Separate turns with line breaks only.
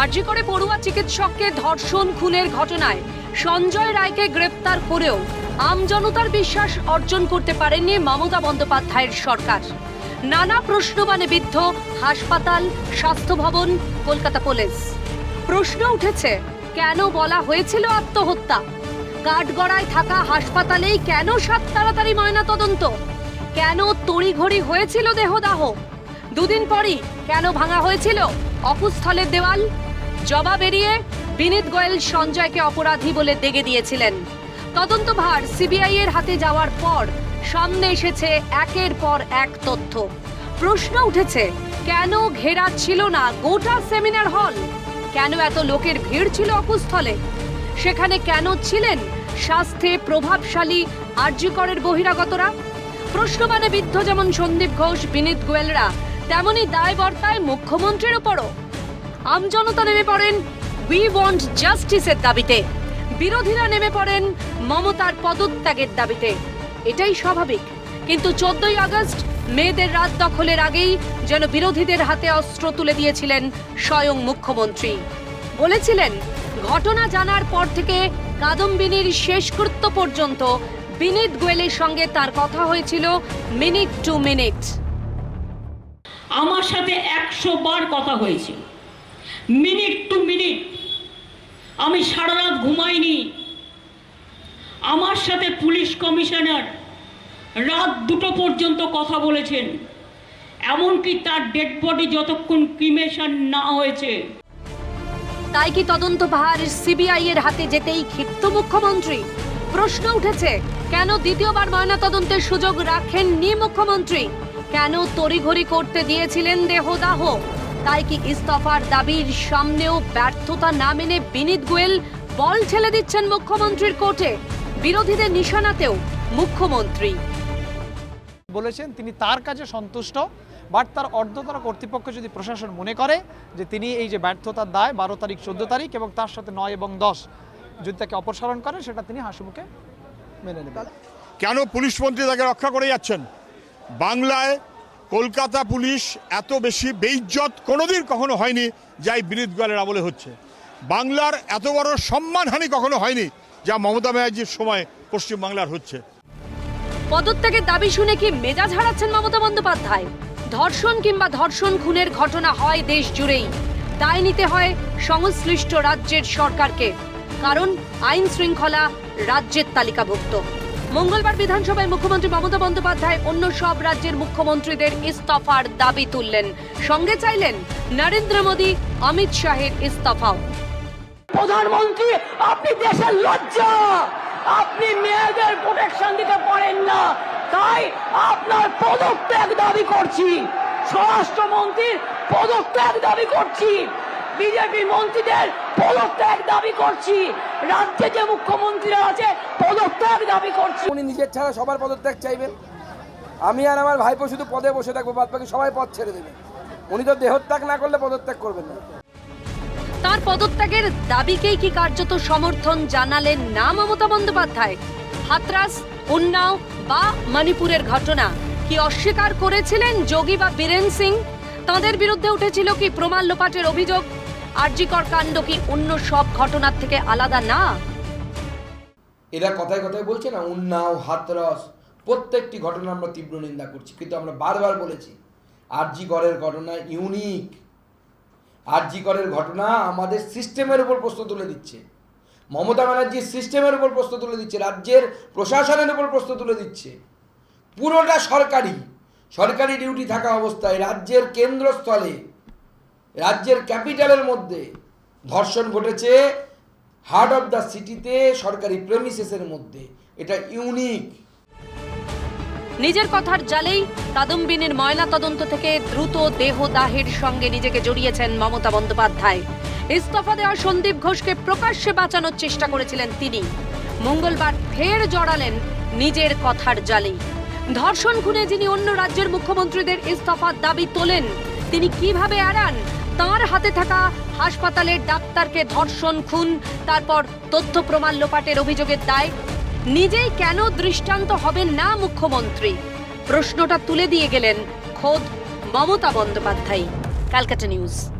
আরজি করে পড়ুয়া চিকিৎসককে ধর্ষণ খুনের ঘটনায় সঞ্জয় রায়কে গ্রেপ্তার করেও আমজনতার বিশ্বাস অর্জন করতে পারেননি মমতা বন্দ্যোপাধ্যায়ের সরকার। নানা প্রশ্নবানে বিদ্ধ, হাসপাতাল স্বাস্থ্য ভবন কলকাতা পুলিশ। প্রশ্ন উঠেছে, কেন বলা হয়েছিল আত্মহত্যা? কাঠগড়ায় থাকা হাসপাতালেই কেন সাত তাড়াতাড়ি ময়না তদন্ত কেন তড়িঘড়ি হয়েছিল দেহদাহ? দুদিন পরই কেন ভাঙা হয়েছিল অকুস্থলের দেওয়াল? জবাব এড়িয়ে বিনীত গোয়েল সঞ্জয়কে অপরাধী বলে দেগে দিয়েছিলেন। তদন্তভার সিবিআই এর হাতে যাওয়ার পর সামনে এসেছে একের পর এক তথ্য। প্রশ্ন উঠেছে, কেন ঘেরা ছিল না গোটা সেমিনার হল? কেন এত লোকের ভিড় ছিল অকুস্থলে? সেখানে কেন ছিলেন স্বাস্থ্যে প্রভাবশালী আর্যিকরের বহিরাগতরা? প্রশ্নবানে বিদ্ধ যেমন সন্দীপ ঘোষ, বিনীত গোয়েলরা, তেমনি দায় বর্তায় মুখ্যমন্ত্রীর উপরও। আমজনতা নেমে পড়েন উই ওয়ান্ট জাস্টিসের দাবিতে। বিরোধীরা নেমে পড়েন মমতার পদত্যাগের দাবিতে। এটাই স্বাভাবিক। কিন্তু চোদ্দই আগস্ট, মেয়েদের রাত দখলের আগেই যেন বিরোধীদের হাতে অস্ত্র তুলে দিয়েছিলেন স্বয়ং মুখ্যমন্ত্রী। বলেছিলেন, ঘটনা জানার পর থেকে কাদম্বিনীর শেষকৃত্য পর্যন্ত বিনীত গোয়েলের সঙ্গে তার কথা হয়েছিল মিনিট টু মিনিট।
আমার সাথে একশো বার কথা হয়েছে মিনিট টু মিনিট। আমি সারা রাত ঘুমাইনি। আমার সাথে পুলিশ কমিশনার রাত দুটো পর্যন্ত কথা বলেছেন। এমনকি তার ডেড বডি যতক্ষণ ক্রিমেশন না হয়েছে।
তাই কি তদন্ত ভার সিবিআই এর হাতে যেতেই ক্ষিপ্ত মুখ্যমন্ত্রী? প্রশ্ন উঠেছে, কেন দ্বিতীয়বার ময়নাতদন্তের সুযোগ রাখেননি মুখ্যমন্ত্রী? কেন তড়িঘড়ি করতে দিয়েছিলেন দেহদাহ? তাই কি ইস্তফার দাবির সামনেও ব্যর্থতা না মেনে বিনীত গোয়েল বল ঠেলে দিচ্ছেন মুখ্যমন্ত্রীর কোর্টে? বিরোধীদের নিশানাতেও মুখ্যমন্ত্রী।
বলেছেন তিনি তার কাছে সন্তুষ্ট বাট তার অর্ধতর কর্তৃপক্ষ যদি প্রশাসন মনে করে যে তিনি এই যে ব্যর্থতার দায় বারো তারিখ চোদ্দ তারিখ এবং তার সাথে নয় এবং দশ যদি তাকে অপসারণ করেন সেটা তিনি হাসিমুখে মেনে নেবেন।
কেন পুলিশ মন্ত্রী তাকে রক্ষা করে যাচ্ছেন? বাংলায় কলকাতা পুলিশ এত বেশি বেইজ্জত কোনোদিন কখনো হয়নি যাই বিনীত গোয়ালের আমলে হচ্ছে। বাংলার এত বড় সম্মানহানি কখনো হয়নি যা মমতা ব্যানার্জির সময় পশ্চিমবাংলার হচ্ছে।
পদত্যাগের দাবি শুনে কি মেজাজ হারাচ্ছেন মমতা বন্দ্যোপাধ্যায়? ধর্ষণ কিংবা ধর্ষণ খুনের ঘটনা হয় দেশ জুড়েই। দায় নিতে হয় সংশ্লিষ্ট রাজ্যের সরকারকে। কারণ আইন শৃঙ্খলা রাজ্যের তালিকাভুক্ত। মঙ্গলবার বিধানসভায় মুখ্যমন্ত্রী মমতা বন্দ্যোপাধ্যায় অন্য সব রাজ্যের মুখ্যমন্ত্রীদের ইস্তফার দাবি তুললেন। সঙ্গে চাইলেন নরেন্দ্র মোদী, অমিত শাহের ইস্তফাও।
প্রধানমন্ত্রী, আপনি দেশের লজ্জা! আপনি মেয়েদের প্রোটেকশন দিতে পারেন না। তাই আপনার পদত্যাগ দাবি করছি। স্বরাষ্ট্রমন্ত্রীর পদত্যাগ দাবি করছি। বিজেপি মন্ত্রীদের পদত্যাগ দাবি করছি। রাজ্যে যে মুখ্যমন্ত্রীরা আছে পদত্যাগ দাবি করছি।
উনি নিজের ছাড়া সবার পদত্যাগ চাইবেন। আমি আর আমার ভাইপো শুধু পদে বসে থাকব বাদ বাকি সবাই পদ ছেড়ে দেবে। উনি তো দেহত্যাগ না করলে পদত্যাগ করবেন না।
তার পদত্যাগের দাবিকেই কি কার্যত সমর্থন জানালেন না মমতা বন্দ্যোপাধ্যায়? হাতরাস উন্নাও বা মণিপুরের ঘটনা কি অস্বীকার করেছিলেন যোগী বা বীরেন সিং? তাঁদের বিরুদ্ধে উঠেছিল কি প্রমাণ লোপাটের অভিযোগ? আরজিকর কাণ্ড কি অন্য সব ঘটনার থেকে আলাদা না?
এরা কথায় কথায় বলছে না, উন্নাও, হাতরস, প্রত্যেকটি ঘটনা আমরা তীব্র নিন্দা করছি, কিন্তু আমরা বারবার বলেছি আরজি করের ঘটনা ইউনিক আরজি করের ঘটনা আমাদের সিস্টেমের উপর প্রশ্ন তুলে দিচ্ছে। মমতা ব্যানার্জির সিস্টেমের উপর প্রশ্ন তুলে দিচ্ছে, রাজ্যের প্রশাসনের উপর প্রশ্ন তুলে দিচ্ছে। পুরোটা সরকারি সরকারি ডিউটি থাকা অবস্থায় রাজ্যের কেন্দ্রস্থলে রাজ্যের ক্যাপিটালের মধ্যে ধর্ষণ ঘটেছে হার্ট অফ দ্য সিটিতে সরকারি প্রেমিসেসের মধ্যে। এটা ইউনিক
নিজের কথার জালেই কাদম্বিনীর ময়না তদন্ত থেকে দ্রুত দেহদাহের সঙ্গে নিজেকে জড়িয়েছেন মমতা বন্দ্যোপাধ্যায়। ইস্তফা দেওয়া সন্দীপ ঘোষকে প্রকাশ্যে বাঁচানোর চেষ্টা করেছিলেন তিনি। মঙ্গলবার ফের জড়ালেন নিজের কথার জালেই। ধর্ষণ খুনে যিনি অন্য রাজ্যের মুখ্যমন্ত্রীদের ইস্তফার দাবি তোলেন, তিনি কীভাবে এড়ান? তার হাতে থাকা হাসপাতালের ডাক্তারকে ধর্ষণ, খুন, তারপর তথ্য প্রমাণ লোপাটের অভিযোগের দায়। নিজেই কেন দৃষ্টান্ত হবেন না মুখ্যমন্ত্রী? প্রশ্নটা তুলে দিয়ে গেলেন খোদ মমতা বন্দ্যোপাধ্যায় ক্যালকাটা নিউজ।